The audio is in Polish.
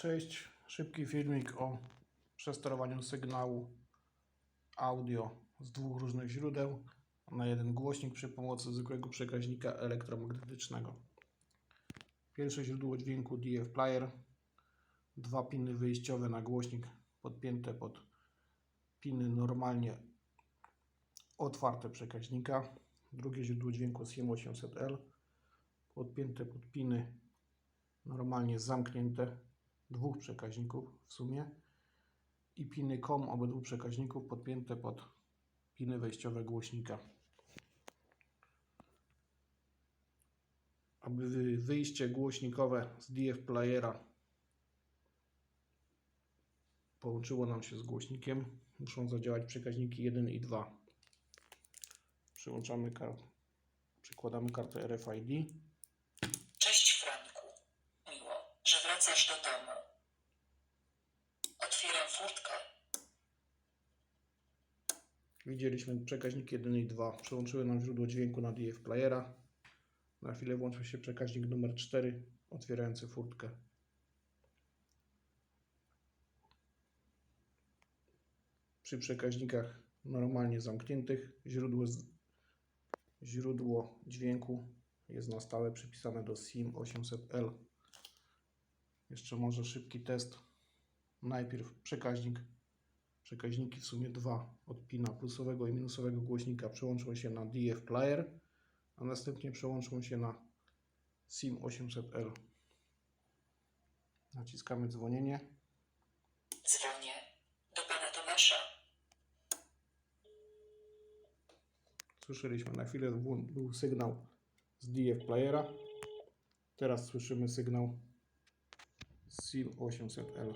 Cześć, szybki filmik o przesterowaniu sygnału audio z dwóch różnych źródeł na jeden głośnik przy pomocy zwykłego przekaźnika elektromagnetycznego. Pierwsze źródło dźwięku DF Player, dwa piny wyjściowe na głośnik podpięte pod piny normalnie otwarte przekaźnika. Drugie źródło dźwięku SIM800L podpięte pod piny normalnie zamknięte dwóch przekaźników w sumie i piny COM obydwu przekaźników podpięte pod piny wejściowe głośnika. Aby wy- wyjście głośnikowe z DF playera połączyło nam się z głośnikiem, muszą zadziałać przekaźniki 1 i 2. Przyłączamy kar- przykładamy kartę RFID. Wracasz do domu. Otwieram furtkę. Widzieliśmy przekaźnik 1 i 2. Przełączyły nam źródło dźwięku na DF playera. Na chwilę włączył się przekaźnik numer 4, otwierający furtkę. Przy przekaźnikach normalnie zamkniętych źródło, źródło dźwięku jest na stałe przypisane do SIM 800L. Jeszcze może szybki test. Najpierw przekaźnik Przekaźniki w sumie dwa od pina plusowego i minusowego głośnika przełączą się na DF Player, a następnie przełączą się na SIM 800L. Naciskamy dzwonienie. Dzwonię. Do pana Tomasza. Słyszeliśmy na chwilę był sygnał z DF Playera. Teraz słyszymy sygnał SEAL Ocean Set L.